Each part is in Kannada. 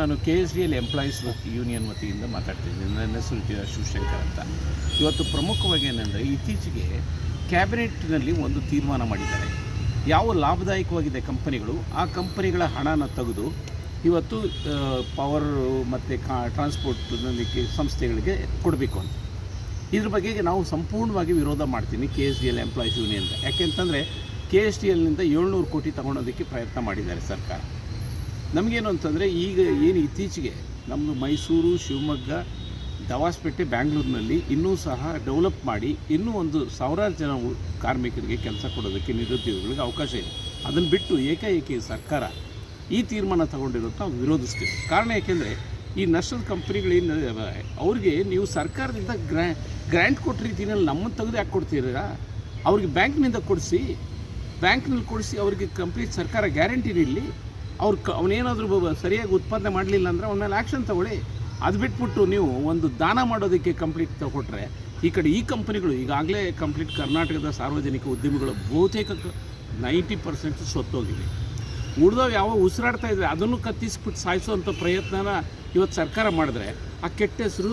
ನಾನು K S D L employees union ವತಿಯಿಂದ ಮಾತಾಡ್ತಿದ್ದೀನಿ ನನ್ನ ಹೆಸರು ಶಿವಶಂಕರ್ ಅಂತ. ಇವತ್ತು ಪ್ರಮುಖವಾಗಿ ಏನಂದರೆ ಇತ್ತೀಚೆಗೆ ಕ್ಯಾಬಿನೆಟ್ನಲ್ಲಿ ಒಂದು ತೀರ್ಮಾನ ಮಾಡಿದ್ದಾರೆ. ಯಾವ ಲಾಭದಾಯಕವಾಗಿದೆ ಕಂಪನಿಗಳು, ಆ ಕಂಪನಿಗಳ ಹಣನ ತೆಗೆದು ಇವತ್ತು ಪವರ್ ಮತ್ತು ಕಾ ಟ್ರಾನ್ಸ್ಪೋರ್ಟ್ ಸಂಸ್ಥೆಗಳಿಗೆ ಕೊಡಬೇಕು ಅಂತ. ಇದ್ರ ಬಗ್ಗೆ ನಾವು ಸಂಪೂರ್ಣವಾಗಿ ವಿರೋಧ ಮಾಡ್ತೀನಿ K S D L employees union ಯಾಕೆಂತಂದರೆ ಕೆ ಎಸ್ ಡಿ ಎಲ್ನಿಂದ ಏಳ್ನೂರು ಕೋಟಿ ತಗೊಳೋದಕ್ಕೆ ಪ್ರಯತ್ನ ಮಾಡಿದ್ದಾರೆ ಸರ್ಕಾರ. ನಮಗೇನು ಅಂತಂದರೆ ಈಗ ಏನು ಇತ್ತೀಚೆಗೆ ನಮ್ಮದು ಮೈಸೂರು, ಶಿವಮೊಗ್ಗ, ದವಾಸ್ಪೇಟೆ, ಬ್ಯಾಂಗ್ಳೂರಿನಲ್ಲಿ ಇನ್ನೂ ಸಹ ಡೆವಲಪ್ ಮಾಡಿ ಇನ್ನೂ ಒಂದು ಸಾವಿರಾರು ಜನ ಕಾರ್ಮಿಕರಿಗೆ ಕೆಲಸ ಕೊಡೋದಕ್ಕೆ ನಿರುದ್ಯೋಗಿಗಳಿಗೆ ಅವಕಾಶ ಇದೆ. ಅದನ್ನು ಬಿಟ್ಟು ಏಕಾಏಕಿ ಸರ್ಕಾರ ಈ ತೀರ್ಮಾನ ತಗೊಂಡಿರೋದು ನಾವು ವಿರೋಧಿಸ್ತೀವಿ ಕಾರಣ ಏಕೆಂದರೆ ಈ ನಷ್ಟದ ಕಂಪ್ನಿಗಳೇನು ಅವ್ರಿಗೆ ನೀವು ಸರ್ಕಾರದಿಂದ ಗ್ರ್ಯಾ ಗ್ರ್ಯಾಂಟ್ ಕೊಟ್ಟ ರೀತಿಯಲ್ಲಿ ನಮ್ಮನ್ನು ತೆಗೆದು ಯಾಕೆ ಕೊಡ್ತೀರಾ? ಅವ್ರಿಗೆ ಬ್ಯಾಂಕ್ನಿಂದ ಕೊಡಿಸಿ, ಬ್ಯಾಂಕ್ನಲ್ಲಿ ಕೊಡಿಸಿ ಅವ್ರಿಗೆ ಕಂಪ್ಲೀಟ್ ಸರ್ಕಾರ ಗ್ಯಾರಂಟಿ ನೀಡಲಿ. ಅವ್ರು ಕ ಅವನೇನಾದರೂ ಸರಿಯಾಗಿ ಉತ್ಪಾದನೆ ಮಾಡಲಿಲ್ಲ ಅಂದರೆ ಅವನ ಮೇಲೆ ಆ್ಯಕ್ಷನ್ ತಗೊಳ್ಳಿ. ಅದು ಬಿಟ್ಬಿಟ್ಟು ನೀವು ಒಂದು ದಾನ ಮಾಡೋದಕ್ಕೆ ಕಂಪ್ಲೀಟ್ ತಗೊಟ್ರೆ, ಈ ಕಡೆ ಈ ಕಂಪನಿಗಳು ಈಗಾಗಲೇ ಕಂಪ್ಲೀಟ್ ಕರ್ನಾಟಕದ ಸಾರ್ವಜನಿಕ ಉದ್ಯಮಿಗಳು ಬಹುತೇಕ ನೈಂಟಿ ಪರ್ಸೆಂಟ್ ಸೊತ್ತೋಗಿವೆ ಉಳಿದವು ಯಾವ ಉಸಿರಾಡ್ತಾ ಇದ್ರೆ ಅದನ್ನು ಕತ್ತಿಸ್ಬಿಟ್ಟು ಸಾಯಿಸುವಂಥ ಪ್ರಯತ್ನನ ಇವತ್ತು ಸರ್ಕಾರ ಮಾಡಿದ್ರೆ ಆ ಕೆಟ್ಟ ಹೆಸರು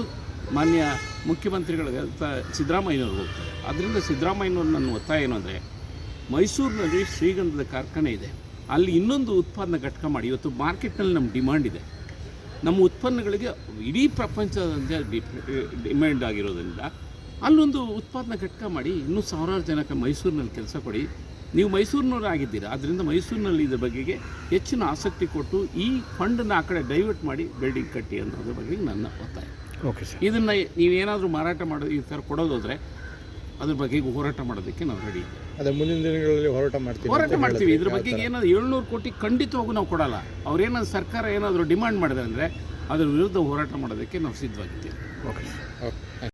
ಮಾನ್ಯ ಮುಖ್ಯಮಂತ್ರಿಗಳಿಗೆ ತ- ಸಿದ್ದರಾಮಯ್ಯನವ್ರಿಗೆ ಹೋಗ್ತಾರೆ. ಅದರಿಂದ ಸಿದ್ದರಾಮಯ್ಯನವ್ರು ನನ್ನ ಒತ್ತಾಯ ಏನು ಅಂದರೆ, ಮೈಸೂರಿನಲ್ಲಿ ಶ್ರೀಗಂಧದ ಕಾರ್ಖಾನೆ ಇದೆ. ಅಲ್ಲಿ ಇನ್ನೊಂದು ಉತ್ಪಾದನಾ ಘಟಕ ಮಾಡಿ. ಇವತ್ತು ಮಾರ್ಕೆಟ್ನಲ್ಲಿ ನಮ್ಮ ಡಿಮ್ಯಾಂಡ್ ಇದೆ. ನಮ್ಮ ಉತ್ಪನ್ನಗಳಿಗೆ ಇಡೀ ಪ್ರಪಂಚದಂತ ಡಿಮ್ಯಾಂಡ್ ಆಗಿರೋದ್ರಿಂದ ಅಲ್ಲೊಂದು ಉತ್ಪಾದನಾ ಘಟಕ ಮಾಡಿ ಇನ್ನೂ ಸಾವಿರಾರು ಜನಕ್ಕೆ ಮೈಸೂರಿನಲ್ಲಿ ಕೆಲಸ ಕೊಡಿ. ನೀವು ಮೈಸೂರಿನವರು ಆಗಿದ್ದೀರಾ ಆದ್ದರಿಂದ ಮೈಸೂರಿನಲ್ಲಿ ಇದ್ರ ಬಗ್ಗೆ ಹೆಚ್ಚಿನ ಆಸಕ್ತಿ ಕೊಟ್ಟು ಈ ಫಂಡನ್ನು ಆ ಕಡೆ ಡೈವರ್ಟ್ ಮಾಡಿ ಬಿಲ್ಡಿಂಗ್ ಕಟ್ಟಿ ಅನ್ನೋದ್ರ ಬಗ್ಗೆ ನನ್ನ ಒತ್ತಾಯ. ಓಕೆ ಸರ್ ಇದನ್ನು ನೀವೇನಾದರೂ ಮಾರಾಟ ಮಾಡೋದು ಈ ಥರ ಕೊಡೋದಾದರೆ ಅದ್ರ ಬಗ್ಗೆ ಹೋರಾಟ ಮಾಡೋದಕ್ಕೆ ನಾವು ರೆಡಿ ಅದೇ ಮುಂದಿನ ದಿನಗಳಲ್ಲಿ ಹೋರಾಟ ಮಾಡ್ತೀವಿ ಹೋರಾಟ ಮಾಡ್ತೀವಿ. ಇದ್ರ ಬಗ್ಗೆ ಏನಾದ್ರು ಏಳ್ನೂರು ಕೋಟಿ ಖಂಡಿತವಾಗೂ ನಾವು ಕೊಡಲ್ಲ. ಅವ್ರೇನಾದ್ರು ಸರ್ಕಾರ ಏನಾದರೂ ಡಿಮಾಂಡ್ ಮಾಡಿದೆ ಅಂದರೆ ಅದ್ರ ವಿರುದ್ಧ ಹೋರಾಟ ಮಾಡೋದಕ್ಕೆ ನಾವು ಸಿದ್ಧವಾಗಿದ್ದೀವಿ. Okay okay